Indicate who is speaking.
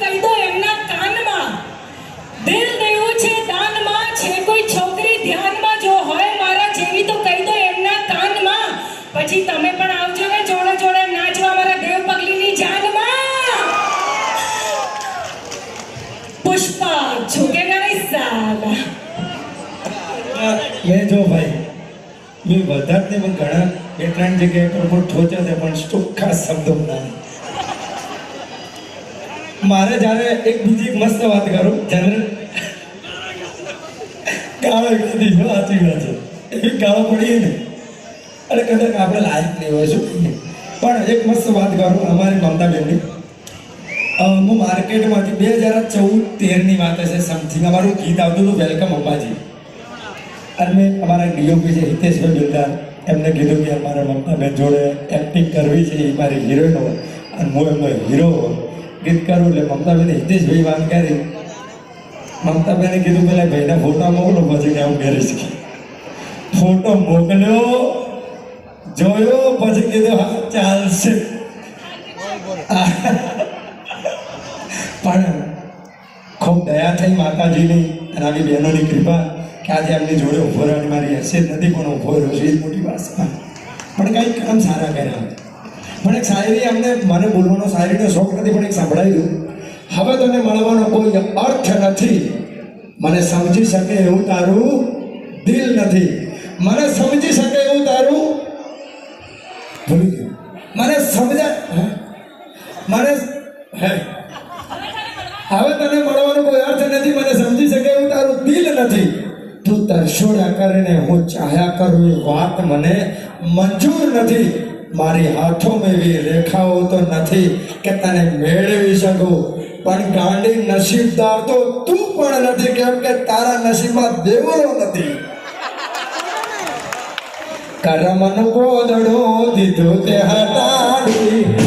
Speaker 1: કહી દો એમના નહીં સાલા.
Speaker 2: મેં જો ભાઈ, મેં વધારે ને પણ ઘણા, બે, ત્રણ જગ્યાએ પર પણ ઠોચ્યા છે, પણ ચોખ્ખા શબ્દો ના. મારે જ્યારે એક બીજી મસ્ત વાત કરું, જ્યારે ગાળો કદી સાચી વાત છે એવી ગાળો પડીએ ને, અને કદાચ આપણે લાયક નહીં હોય, શું પણ એક મસ્ત વાત કરું, અમારી મમતા બેનની. હું માર્કેટમાંથી બે હજાર ચૌદ તેરની વાત હશે, સમથિંગ. અમારું ગીત આવતું હતું, વેલકમ અંબાજી અને મેં અમારા ડીઓપી છે હિતેશભાઈ બિલદાર, એમને કીધું કે અમારા મમતા બેન જોડે એક્ટિંગ કરવી છે, એ મારી હિરોઈન હોય. અને હું એમનો હીરો હોય ગીત કરું એટલે મમતાબેન હિતેશભાઈ વાત કરી. મમતાબેને કીધું પેલા ભાઈના ફોટા મોકલો, પછી કે ઘરે કે ફોટો મોકલ્યો, જોયો, પછી કીધું, હા, ચાલશે. પણ ખૂબ દયા થઈ માતાજીની અને આવી બહેનોની કૃપા કે આજે એમની જોડે ઊભો રહેવાની મારી હેસિયત નથી, પણ ઊભો રહ્યો છે મોટી વાત પણ કંઈક કામ સારા કર્યા. પણ એક શાયરી અમને, મને બોલવાનો શાયરીનો શોખ નથી, પણ એક સંભળાવ્યું હવે તને મળવાનો કોઈ અર્થ નથી. મને સમજી શકે એવું તારું દિલ નથી. મને સમજી શકે એવું તારું ભૂલી ગયું. મને સમજા? મને, હે? હવે તને મળવાનો કોઈ અર્થ નથી, મને સમજી શકે એવું તારું દિલ નથી. તું તરછોડ્યા કરીને હું ચાહ્યા કરું એ વાત મને મંજૂર નથી. મારી હાથોમાં એવી રેખાઓ તો નથી કે તને મેળવી શકું. પણ ગાંડી નસીબદાર તો તું પણ નથી, કેમ કે તારા નસીબમાં દેવરો નથી. કરમનું ગોદડું દીધું તે હટાડી.